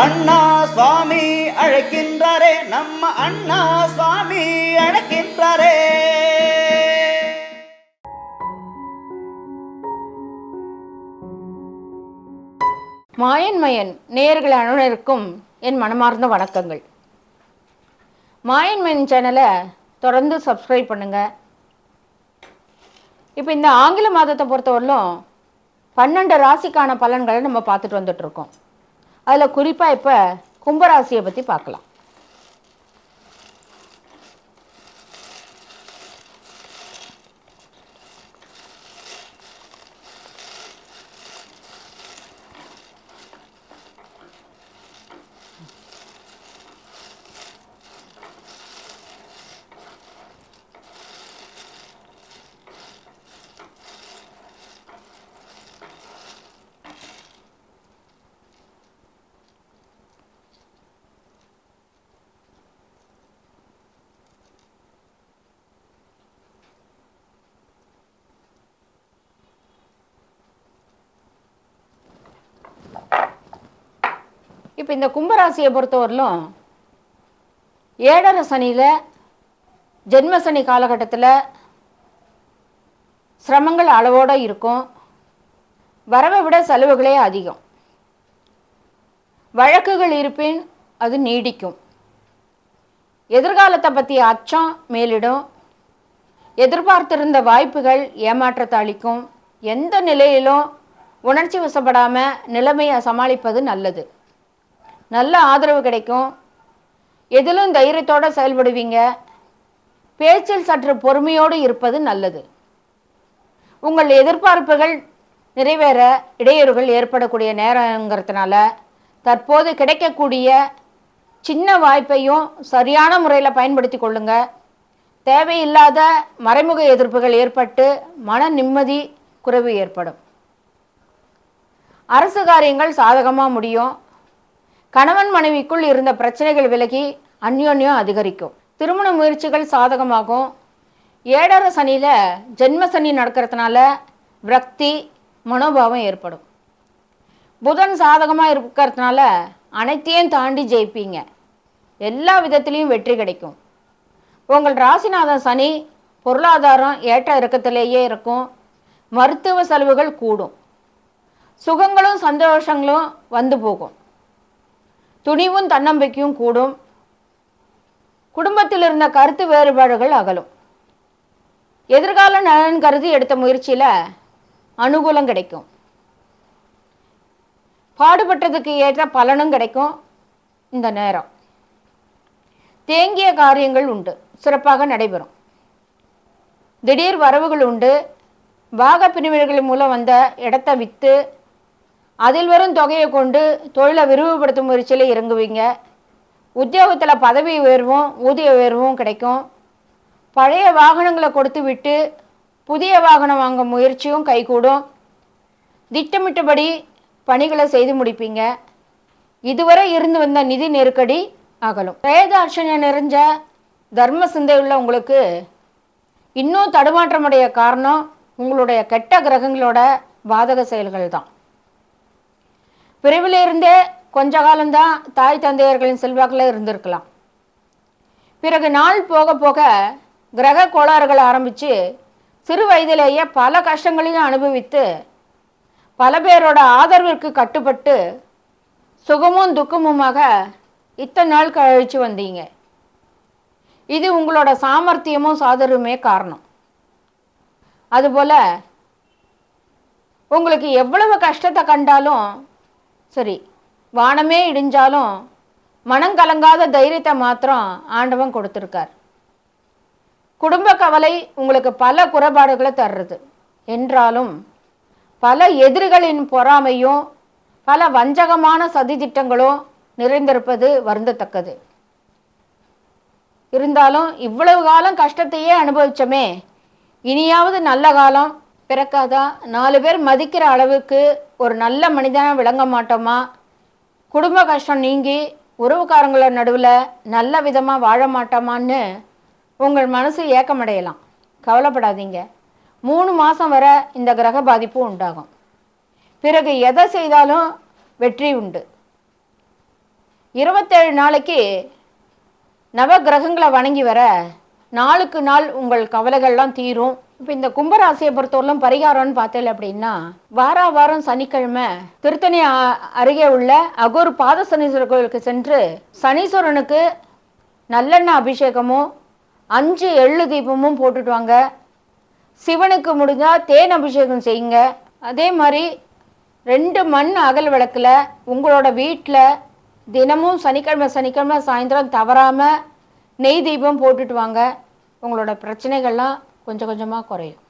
அண்ணா சுவாமி அழைக்கின்றாரே நம்ம அண்ணா சுவாமி அழைக்கின்றாரே. மாயன் மயன் நேயர்கள் அனைவருக்கும் என் மனமார்ந்த வணக்கங்கள். மாயன் மயன் சேனலை தொடர்ந்து சப்ஸ்கிரைப் பண்ணுங்க. இப்போ இந்த ஆங்கில மாதத்தை பொறுத்தவரையிலும் பன்னெண்டு ராசிக்கான பலன்களை நம்ம பார்த்துட்டு வந்துட்டு இருக்கோம். அதில் குறிப்பாக இப்போ கும்பராசியை பற்றி பார்க்கலாம். இப்போ இந்த கும்பராசியை பொறுத்தவரையிலும் ஏழரை சனியில் ஜென்ம சனி காலகட்டத்தில் சிரமங்கள் அளவோடு இருக்கும். வரவை விட செலவுகளே அதிகம். வழக்குகள் இருப்பின் அது நீடிக்கும். எதிர்காலத்தை பற்றிய அச்சம் மேலிடும். எதிர்பார்த்திருந்த வாய்ப்புகள் ஏமாற்றத்தை அளிக்கும். எந்த நிலையிலும் உணர்ச்சி வசப்படாமல் நிலைமையை சமாளிப்பது நல்லது. நல்ல ஆதரவு கிடைக்கும். எதிலும் தைரியத்தோடு செயல்படுவீங்க. பேச்சில் சற்று பொறுமையோடு இருப்பது நல்லது. உங்கள் எதிர்பார்ப்புகள் நிறைவேற இடையூறுகள் ஏற்படக்கூடிய நேரங்கிறதுனால தற்போது கிடைக்கக்கூடிய சின்ன வாய்ப்பையும் சரியான முறையில் பயன்படுத்தி கொள்ளுங்க. தேவையில்லாத மறைமுக எதிர்ப்புகள் ஏற்பட்டு மன நிம்மதி குறைவு ஏற்படும். அரசு காரியங்கள் சாதகமாக முடியும். கணவன் மனைவிக்குள் இருந்த பிரச்சனைகள் விலகி அந்யோன்யம் அதிகரிக்கும். திருமண முயற்சிகள் சாதகமாகும். ஏழரை சனியில் ஜென்ம சனி நடக்கிறதுனால விரக்தி மனோபாவம் ஏற்படும். புதன் சாதகமாக இருக்கிறதுனால அனைத்தையும் தாண்டி ஜெயிப்பீங்க. எல்லா விதத்திலையும் வெற்றி கிடைக்கும். உங்கள் ராசிநாதன் சனி பொருளாதாரம் ஏற்ற இறக்கத்திலேயே இருக்கும். மருத்துவ செலவுகள் கூடும். சுகங்களும் சந்தோஷங்களும் வந்து போகும். துணிவும் தன்னம்பிக்கையும் கூடும். குடும்பத்தில் இருந்த கருத்து வேறுபாடுகள் அகலும். எதிர்கால நலன் கருதி எடுத்த முயற்சியில் அனுகூலம் கிடைக்கும். பாடுபட்டதுக்கு ஏற்ற பலனும் கிடைக்கும் இந்த நேரம். தேங்கிய காரியங்கள் உண்டு. சிறப்பாக நடைபெறும். திடீர் வரவுகள் உண்டு. பாக பிரிவினர்கள் மூலம் வந்த இடத்த விற்று அதில் வரும் தொகையை கொண்டு தொழிலை விரிவுபடுத்தும் முயற்சியில் இறங்குவீங்க. உத்தியோகத்தில் பதவி உயர்வும் ஊதிய உயர்வும் கிடைக்கும். பழைய வாகனங்களை கொடுத்து விட்டு புதிய வாகனம் வாங்க முயற்சியும் கைகூடும். திட்டமிட்டபடி பணிகளை செய்து முடிப்பீங்க. இதுவரை இருந்து வந்த நிதி நெருக்கடி அகலும். பிரேதார்ச்சனை நிறைஞ்ச தர்ம சிந்தை உள்ள உங்களுக்கு இன்னும் தடுமாற்றமுடைய காரணம் உங்களுடைய கெட்ட கிரகங்களோட பாதக செயல்கள் தான் பிரிவிலிருந்தே கொஞ்ச காலம்தான் தாய் தந்தையர்களின் செல்வாக்கில் இருந்திருக்கலாம். பிறகு நாள் போக போக கிரக கோளாறுகள் ஆரம்பித்து சிறு வயதிலேயே பல கஷ்டங்களையும் அனுபவித்து பல பேரோட ஆதரவிற்கு கட்டுப்பட்டு சுகமும் துக்கமுமாக இத்தனை நாள் கழிச்சு வந்தீங்க. இது உங்களோட சாமர்த்தியமும் சாதருமே காரணம். அதுபோல் உங்களுக்கு எவ்வளவு கஷ்டத்தை கண்டாலும் சரி வானமே இடிஞ்சாலும் மனங்கலங்காத தைரியத்தை மாத்திரம் ஆண்டவன் கொடுத்துருக்கார். குடும்ப கவலை உங்களுக்கு பல குறைபாடுகளை தர்றது. என்றாலும் பல எதிரிகளின் பொறாமையும் பல வஞ்சகமான சதி திட்டங்களும் நிறைந்திருப்பது வருந்தத்தக்கது. இருந்தாலும் இவ்வளவு காலம் கஷ்டத்தையே அனுபவிச்சோமே இனியாவது நல்ல காலம் பிறக்காதா? நாலு பேர் மதிக்கிற அளவுக்கு ஒரு நல்ல மனிதனாக விளங்க மாட்டோமா? குடும்ப கஷ்டம் நீங்கி உறவுக்காரங்கள நடுவில் நல்ல விதமாக வாழ மாட்டோமான்னு உங்கள் மனசு ஏக்கமடையலாம். கவலைப்படாதீங்க. மூணு மாதம் வர இந்த கிரக பாதிப்பு உண்டாகும். பிறகு எதை செய்தாலும் வெற்றி உண்டு. இருபத்தேழு நாளைக்கு நவ கிரகங்களை வணங்கி வர நாளுக்கு நாள் உங்கள் கவலைகள்லாம் தீரும். இப்போ இந்த கும்பராசியை பொறுத்தவரையிலும் பரிகாரம்னு பார்த்தேன் அப்படின்னா வார வாரம் சனிக்கிழமை திருத்தணி அ- அருகே உள்ள அகோர் பாத சனீஸ்வரர் கோயிலுக்கு சென்று சனீஸ்வரனுக்கு நல்லெண்ணெய் அபிஷேகமும் அஞ்சு எள்ளு தீபமும் போட்டுட்டு வாங்க. சிவனுக்கு முடிஞ்சால் தேன் அபிஷேகம் செய்யுங்க. அதே மாதிரி ரெண்டு மண் அகல் விளக்கில் உங்களோட வீட்டில் தினமும் சனிக்கிழமை சனிக்கிழமை சாயந்தரம் தவறாமல் நெய் தீபம் போட்டுட்டு வாங்க. உங்களோட பிரச்சனைகள்லாம் கொஞ்சம் கொஞ்சமாக குறையும்.